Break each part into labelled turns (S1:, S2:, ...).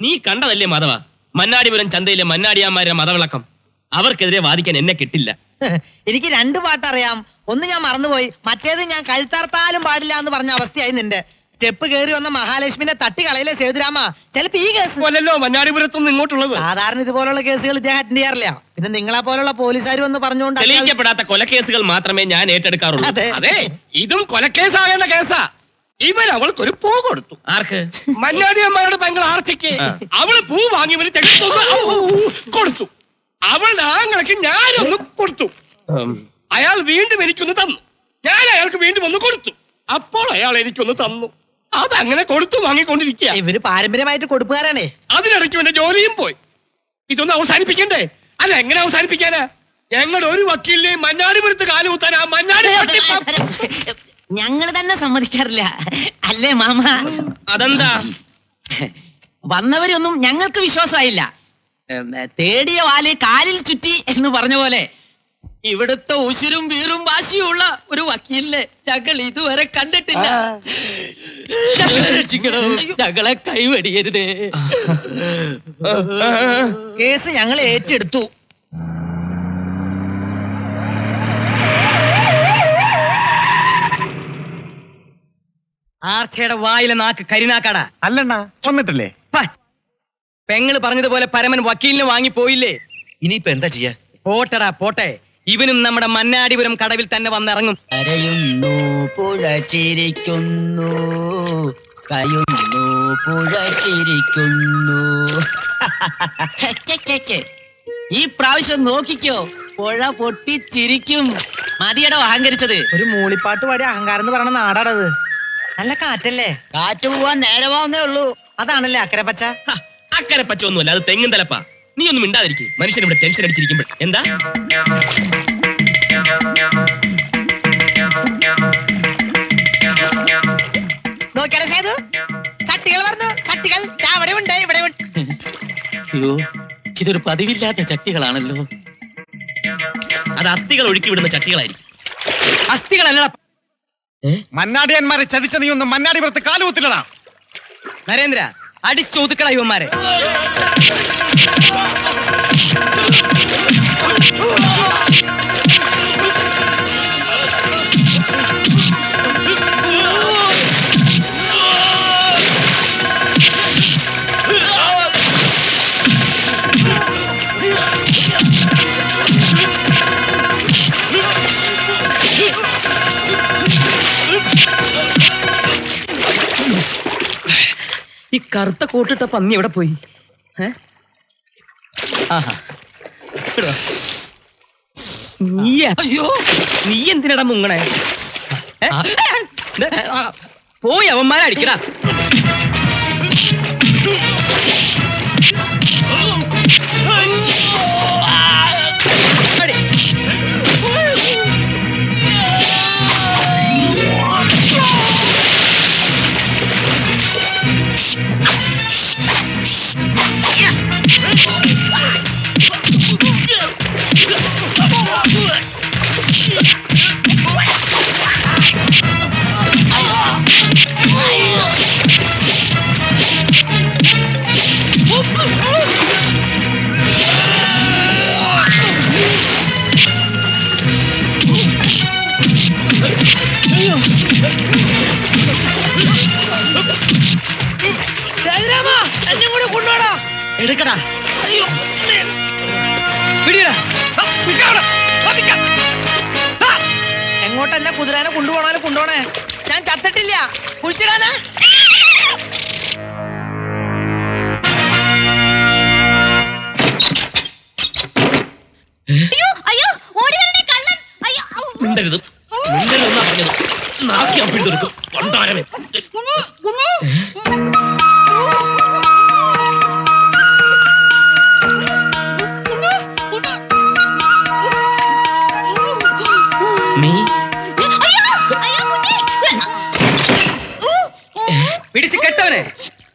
S1: നീ കണ്ടതല്ലേ മാധവ? മന്നാടിപുരം ചന്തയിലെ മന്നാടിയാന്മാരുടെ മതവിളക്കം. അവർക്കെതിരെ വാദിക്കാൻ എന്നെ കിട്ടില്ല.
S2: എനിക്ക് രണ്ട് പാട്ടറിയാം. ഒന്ന് ഞാൻ മറന്നുപോയി. മറ്റേത് ഞാൻ കഴുത്തർത്താലും പാടില്ല എന്ന് പറഞ്ഞ അവസ്ഥയായി നിന്റെ. സ്റ്റെപ്പ് കയറി വന്ന മഹാലക്ഷ്മിനെ തട്ടി കളയിലെ സേതുരാമ? ചിലപ്പോ ഈ കേസ്
S1: കൊല്ലല്ലോ മന്നാടിപുരത്തുനിന്ന് ഇങ്ങോട്ടുള്ളത്.
S2: സാധാരണ ഇതുപോലുള്ള കേസുകൾ ഇദ്ദേഹം അറ്റൻഡ് ചെയ്യാറില്ല. പിന്നെ നിങ്ങളെ പോലുള്ള പോലീസുകാർ വന്ന് പറഞ്ഞുകൊണ്ട്
S1: തെളിയിക്കപ്പെടാത്ത കൊലക്കേസുകൾ മാത്രമേ ഞാൻ ഏറ്റെടുക്കാറുള്ളൂ.
S2: അതെ.
S1: അതെ ഇതും കൊലക്കേസാകേണ്ട കേസാ. ഇവൻ അവൾക്കൊരു പൂ കൊടുത്തു. ആർക്ക്? മന്നാടിയമ്മയുടെ പെങ്ങൾ ആർച്ചയ്ക്ക് അവൾ പൂ വാങ്ങി ഇവന് ചെകുത്തൊന്ന് കൊടുത്തു. അവളുടെ ആങ്ങൾക്ക് ഞാനൊന്ന് കൊടുത്തു. അയാൾ വീണ്ടും എനിക്കൊന്ന് തന്നു. ഞാൻ അയാൾക്ക് വീണ്ടും ഒന്ന് കൊടുത്തു. അപ്പോൾ അയാൾ എനിക്കൊന്ന് തന്നു. അതങ്ങനെ കൊടുത്തു വാങ്ങിക്കൊണ്ടിരിക്കുക
S2: ഇവർ പാരമ്പര്യമായിട്ട് കൊടുപ്പുകാരാണേ.
S1: അതിനിടയ്ക്ക് എന്റെ ജോലിയും പോയി. ഇതൊന്നും അവസാനിപ്പിക്കണ്ടേ? അല്ല എങ്ങനെ അവസാനിപ്പിക്കാനാ? ഞങ്ങളുടെ ഒരു വക്കീലിനെയും മന്നാടിപുരത്ത് കാലുകുത്താൻ ആ മന്നാടി
S2: ഞങ്ങൾ തന്നെ സമ്മതിക്കാറില്ല. അല്ലേ മാമ?
S1: അതെന്താ?
S2: വന്നവരൊന്നും ഞങ്ങൾക്ക് വിശ്വാസമായില്ല. ഉം, തേടിയ വാൽ കാലിൽ ചുറ്റി എന്ന് പറഞ്ഞ പോലെ ഇവിടുത്തെ ഉശിരും വീറും വാശിയുള്ള ഒരു വക്കീലിനെ ഞങ്ങൾ ഇതുവരെ കണ്ടിട്ടില്ല. ഞങ്ങളെ രക്ഷിക്കണം. ഞങ്ങളെ കൈവടിയരുതേ. കേസ് ഞങ്ങൾ ഏറ്റെടുത്തു. ആർച്ചയുടെ വായിലെ നാക്ക് കരിനാക്കാടാ.
S3: അല്ലണ്ണ വന്നിട്ടില്ലേ.
S2: പെങ്ങൾ പറഞ്ഞതുപോലെ പരമൻ വക്കീലിന് വാങ്ങി പോയില്ലേ
S3: ഇനിയിപ്പോ എന്താ ചെയ്യാ?
S2: പോട്ടടാ പോട്ടെ. ഇവനും നമ്മുടെ മന്നാടിപുരം കടവിൽ തന്നെ വന്നിറങ്ങും. കരയുന്നു പുഴ ചിരിക്കുന്നു കയുന്നു പുഴ ചിരിക്കുന്നു ഈ പ്രാവശ്യം നോക്കിക്കോ പുഴ പൊട്ടിച്ചിരിക്കും. മതിയടോ അഹങ്കരിച്ചത്. ഒരു മൂളിപ്പാട്ട് പാടി അഹങ്കാരം എന്ന് പറയുന്ന നാടാടത്. നല്ല കാറ്റല്ലേ? കാറ്റ് പോവാൻ നേരമാവുന്നേ ഉള്ളൂ. അതാണല്ലേ
S1: അക്കരപ്പച്ച? അക്കരപ്പച്ച ഒന്നുമല്ല അത് തെങ്ങും തലപ്പ നീ ഒന്നും മിണ്ടാതിരിക്കും. മനുഷ്യൻ ഇവിടെ ടെൻഷൻ അടിച്ചിരിക്കുമ്പോൾ. എന്താ?
S2: നോക്കിയാലേ സേതു? ചട്ടികൾ പറഞ്ഞു ചട്ടികൾ ദാ അവിടെ ഉണ്ട് ഇവിടെ ഉണ്ട്.
S4: അയ്യോ ഇതൊരു പതിവില്ലാത്ത ചട്ടികളാണല്ലോ.
S1: അത് അസ്ഥികൾ ഒഴുക്കി വിടുന്ന ചട്ടികളായിരിക്കും.
S2: അസ്ഥികളല്ല
S3: മന്നാടിയന്മാരെ ചതിച്ച നീ ഒന്നും മന്നാടിപുരത്ത് കാലുകുത്തില്ലടാ.
S2: നരേന്ദ്ര അടിച്ചൊതുക്കള ഇവന്മാരെ. ഈ കറുത്ത കോട്ടിട്ട പന്നി എവിടെ പോയി. ഇവിടെ അയ്യോ. നീ എന്തിനടാ മുങ്ങണേ? പോയി അവന്മാരെ എടുക്കടാ. അയ്യോ പിടിയടാ. എങ്ങോട്ടെന്നെ കുതിരാനെ കൊണ്ടുപോണാലും കൊണ്ടുപോണേ? ഞാൻ ചത്തിട്ടില്ല. കുഴിച്ചിടാനാ.
S1: മിണ്ടരുത്. മിണ്ടരുതെന്നാ പറഞ്ഞത്. നാക്കി അപ്പിട്ടെടുക്കും കൊണ്ടാരമേ
S2: പിടിച്ച് കെട്ടവനെ.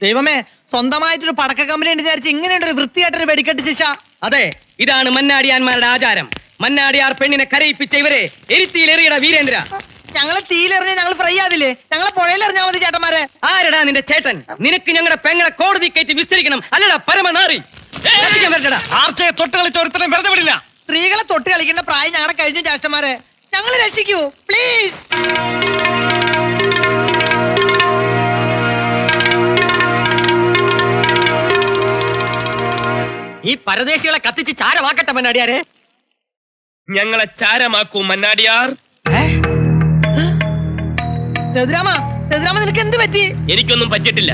S2: ദൈവമേ സ്വന്തമായിട്ടൊരു പടക്ക കമ്പനി ഉണ്ട് വിചാരിച്ച് ഇങ്ങനെയുണ്ട് ഒരു വൃത്തിയായിട്ടൊരു വെടിക്കെട്ട് ശിക്ഷ. അതെ ഇതാണ് മന്നാടിയാന്മാരുടെ ആചാരം. മന്നാടിയാർ പെണ്ണിനെ കരയിപ്പിച്ച ഇവരെ എരിത്തിയിലെറിയട വീരേന്ദ്ര. ഞങ്ങളെ തീയിലെറിഞ്ഞ ഞങ്ങൾ ഫ്രൈ ആവില്ലേ? ഞങ്ങളെ പുഴയിലെറിഞ്ഞാ മതി ചേട്ടന്മാരെ.
S5: ആരടാ നിന്റെ ചേട്ടൻ? നിനക്ക് ഞങ്ങളുടെ പെങ്ങളെ കോടതി കയറ്റി വിസ്തരിക്കണം. അല്ലടാ പരമനാറി.
S3: ആർച്ചയെ തൊട്ട് കളിച്ച ഒരുത്തരം വെറുതെ വിടില്ല.
S2: സ്ത്രീകളെ തൊട്ട് കളിക്കേണ്ട പ്രായം ഞങ്ങളുടെ കഴിഞ്ഞ ചേട്ടന്മാരെ. ഞങ്ങൾ രക്ഷിക്കൂ പ്ലീസ്
S5: ഈ പരദേശികളെ കത്തിച്ച് ചാരമാക്കട്ടെ മന്നാടിയാരെ.
S1: ഞങ്ങളെ ചാരമാക്കൂ മന്നാടിയാർ.
S2: രഘുരാമ രഘുരാമ നിനക്ക് എന്ത് പറ്റി?
S1: എനിക്കൊന്നും പറ്റിയിട്ടില്ല.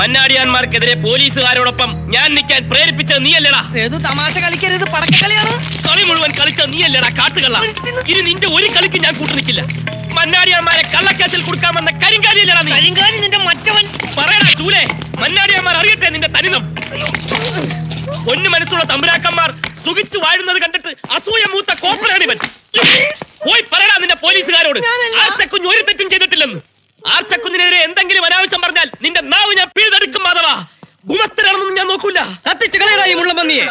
S1: മന്നാടിയാന്മാർക്കെതിരെ പോലീസുകാരോടൊപ്പം ഞാൻ നിൽക്കാൻ പ്രേരിപ്പിച്ചത് നീയല്ലടാ.
S2: ഏതു തമാശ കളിക്കരുത് പടക്കളിയാണ്
S1: കളി മുഴുവൻ കളിച്ച നീയല്ലടാ കാട്ടുകള ഇനി നിന്റെ ഒരു കളിക്ക് ഞാൻ കൂട്ടു നിൽക്കില്ല മന്നാടിയാന്മാരെ കള്ളക്കേസിൽ കൊടുക്കാമെന്ന കരിങ്കാലിയല്ലടാ നീ.
S2: കരിങ്കാലി നിന്റെ മറ്റവൻ.
S1: പറയടാ ചൂലേ. മന്നാടിയാന്മാർ അറിയട്ടെ നിന്റെ തനിതം പൊന്നു മനസ്സുള്ള തമ്പുരാക്കന്മാർ സുഖിച്ചു വാഴുന്നത് കണ്ടിട്ട് അസൂയ മൂത്ത കോപ്പറാണ് ഇവൻ പോയി പറയടാ നിന്റെ പോലീസുകാരോട്. ആർച്ചക്കുഞ്ഞ് ഒരു തെറ്റും ചെയ്തിട്ടില്ലെന്ന്. ആർച്ചക്കുഞ്ഞിനെതിരെ എന്തെങ്കിലും അനാവശ്യം പറഞ്ഞാൽ നിന്റെ നാവ് ഞാൻ പിഴുതെടുക്കും മാധവാ. ഗുമസ്തരാണെന്നൊന്നും ഞാൻ നോക്കൂല.
S5: കത്തിച്ച് കളയടാ ഈ മുള്ളമ്പന്നിയെ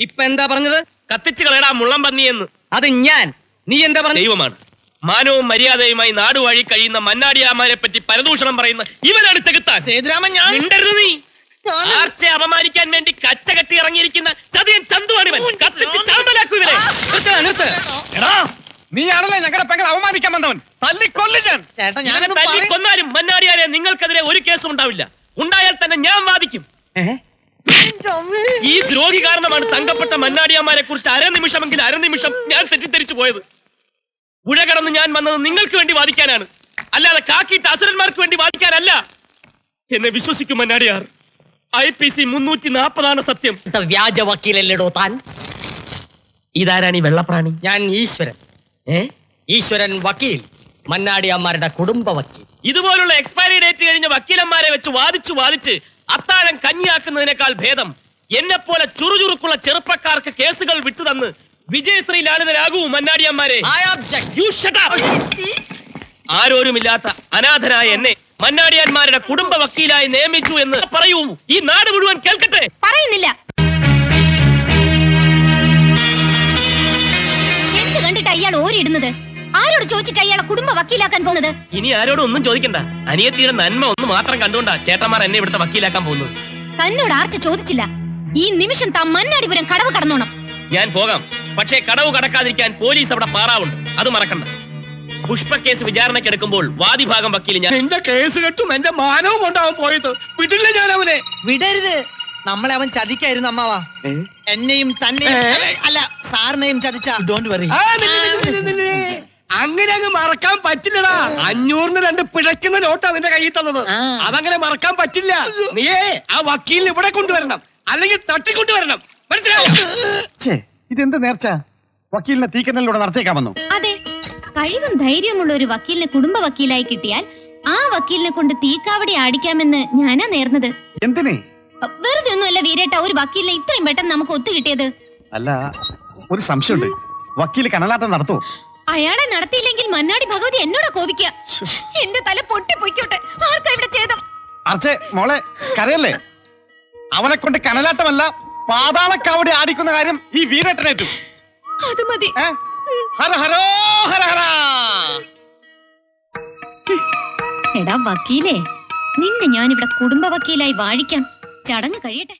S5: ഇപ്പൊ എന്താ പറഞ്ഞത്?
S1: കത്തിച്ചു കളയടാ മുള്ളം പന്നിയെന്ന്.
S5: അത് ഞാൻ. നീ എന്താ പറഞ്ഞ
S1: ദൈവമാണ്. മാനവും മര്യാദയുമായി നാടുവാഴി കഴിയുന്ന മന്നാടിയാമാരെ പറ്റി പരദൂഷണം പറയുന്ന ഇവനാണ് ചെകുത്താൻ
S2: സേതുരാമൻ ഞാൻ
S1: മിണ്ടരുത് നീ. ആർച്ചയെ അപമാനിക്കാൻ വേണ്ടി കച്ച കെട്ടി ഇറങ്ങിയിരിക്കുന്ന ചതിയൻ ചന്തുവാണ് ഇവൻ കത്തിച്ച് ചാമ്പലാക്കൂ ഇവനെ.
S5: നിർത്തടാ നിർത്ത്
S3: എടാ നീയാണല്ലേ ഞങ്ങളുടെ പെങ്ങൾ അവമാനിക്കാൻ വന്നവൻ? തല്ലിക്കൊല്ലു ഞാൻ.
S2: ചേട്ടാ
S1: ഞാൻ
S2: ഞാനൊന്ന്
S1: തല്ലി
S2: പറയ-
S1: കൊന്നാലും മന്നാടിയാരെ നിങ്ങൾക്കെതിരെ ഒരു കേസും ഉണ്ടാവില്ല. ഉണ്ടായാൽ തന്നെ ഞാൻ വാദിക്കും. ഈ ദ്രോഹി കാരണമാണ് തങ്കപ്പെട്ട മന്നാടിയാമാരെ കുറിച്ച് അരനിമിഷമെങ്കിൽ അരനിമിഷം ഞാൻ തെറ്റിദ്ധരിച്ചു പോയത്. പുഴ കടന്ന് ഞാൻ വന്നത് നിങ്ങൾക്ക് വേണ്ടി വാദിക്കാനാണ്. അല്ലാതെ കാക്കിയിട്ട് അസുരന്മാർക്ക് വേണ്ടി വാദിക്കാനല്ല. എന്നെ വിശ്വസിക്കും മന്നാടിയാർ. ഐ പി സി മുന്നൂറ്റി നാൽപ്പതാണ് സത്യം
S5: വ്യാജ വക്കീലല്ലേടോ താൻ?
S1: ഇതാരാണ് ഈ വെള്ളപ്രാണി?
S5: ഞാൻ ഈശ്വരൻ. ഏ? ഈശ്വരൻ വക്കീൽ മന്നാടിയമ്മാരുടെ കുടുംബ വക്കീൽ.
S1: ഇതുപോലുള്ള എക്സ്പയറി ഡേറ്റ് കഴിഞ്ഞ വക്കീലന്മാരെ വെച്ച് വാദിച്ചു വാദിച്ച് അത്താഴം കഞ്ഞിയാക്കുന്നതിനേക്കാൾ ഭേദം. എന്നെ പോലെ ചുറുചുറുക്കുള്ള ചെറുപ്പക്കാർക്ക് കേസുകൾ വിട്ടുതന്ന് വിജയശ്രീ ലാളിതരാകൂ മന്നാടിയന്മാരെ
S5: I object.
S1: You shut up. ആരോരുമില്ലാത്ത അനാഥനായ എന്നെ മന്നാടിയാന്മാരുടെ കുടുംബ വക്കീലായി നിയമിച്ചു എന്ന് പറയൂ. ഈ നാട് മുഴുവൻ കേൾക്കട്ടെ?
S6: പറയുന്നില്ല. എന്ത് കണ്ടിട്ട് അയാൾ ഓരിടുന്നത്? ആരോട് ചോദിച്ചിട്ട് അയാളെ കുടുംബ വക്കീലാക്കാൻ പോകുന്നത്?
S1: ഇനി ആരോടും ഒന്നും ചോദിക്കണ്ട. അനിയത്തിയുടെ നന്മ ഒന്ന് മാത്രം കണ്ടുകൊണ്ടാ ചേട്ടന്മാർ എന്നെ ഇവിടുത്തെ വക്കീലാക്കാൻ പോകുന്നത്.
S6: തന്നോട് ആർച്ച ചോദിച്ചില്ല. ഈ നിമിഷം താൻ മന്നാടിപുരം കടവ് കടന്നോണം.
S1: ഞാൻ പോകാം. പക്ഷേ കടവ് കടക്കാതിരിക്കാൻ പോലീസ് അവിടെ പാറാവുണ്ട്. അത് മറക്കണ്ട. പുഷ്പ കേസ് വിചാരണക്കെടുക്കുമ്പോൾ വാദിഭാഗം വക്കീൽ ഞാൻ
S3: എന്റെ കേസ് കെട്ടും എന്റെ മാനവും കൊണ്ടാവും പോയത്. വിടില്ല ഞാൻ അവനെ
S2: വിടരുത്. നമ്മളെ അവൻ ചതിക്കായിരുന്നു അമ്മാവാ. എന്നെയും തന്നെയും അല്ല സാറിനെയും ചതിച്ച. ഡോണ്ട് വറി
S3: ആ, നില്ല്, നില്ല്, നില്ല്, നില്ല്. അങ്ങനെ അങ്ങ് മറക്കാൻ പറ്റില്ലടാ. അഞ്ഞൂറിന് രണ്ട് പിഴയ്ക്കുന്ന നോട്ടാ നിന്റെ കയ്യിൽ തന്നത്.
S2: ആ.
S3: അതങ്ങനെ മറക്കാൻ പറ്റില്ല. നീയേ ആ വക്കീലിനെ ഇവിടെ കൊണ്ടുവരണം. അല്ലെങ്കിൽ തട്ടിക്കൊണ്ടുവരണം. മനസ്സിലായോ? ഇതെന്ത് നേർച്ച? വക്കീലിനെ തീക്കനലിലൂടെ നടത്തിയേക്കാമെന്നു
S6: അതെ കഴിവും ധൈര്യമുള്ള ഒരു വക്കീലിനെ കുടുംബ വക്കീലായി കിട്ടിയാൽ ആ വക്കീലിനെ കൊണ്ട് തീക്കാവടി ആടിക്കാമെന്ന് ഞാനാ നേർന്നത്.
S3: എന്തിനേ?
S6: വെറുതെ ഒന്നുമല്ല വീരേട്ട ഒരു വക്കീലിനെ ഇത്രയും പെട്ടെന്ന് നമുക്ക് ഒത്തു കിട്ടിയത്.
S3: അല്ല ഒരു സംശയമുണ്ട്. വക്കീൽ കനലാട്ടം നടത്തുമോ
S6: അയാളെ നടത്തിയില്ലെങ്കിൽ മന്നാടി ഭഗവതി എന്നോടാ കോപിക്ക. എന്റെ തല പൊട്ടി പൊയ്ക്കോട്ടെ ആർക്കാ ഇവിടെ
S3: അർച്ചേ മോളെ കരയല്ലേ? അവനെ കൊണ്ട് കനലാട്ടമല്ല പാതാളക്കാവടി ആടിക്കുന്ന കാര്യം ഈ വീരേട്ടനേറ്റു
S6: അത് മതി.
S3: ഏ? ഹര ഹരോ ഹര ഹര.
S6: എടാ വക്കീലേ നിന്നെ ഞാനിവിടെ കുടുംബ വക്കീലായി വാഴിക്കാം. ചടങ്ങ് കഴിയട്ടെ.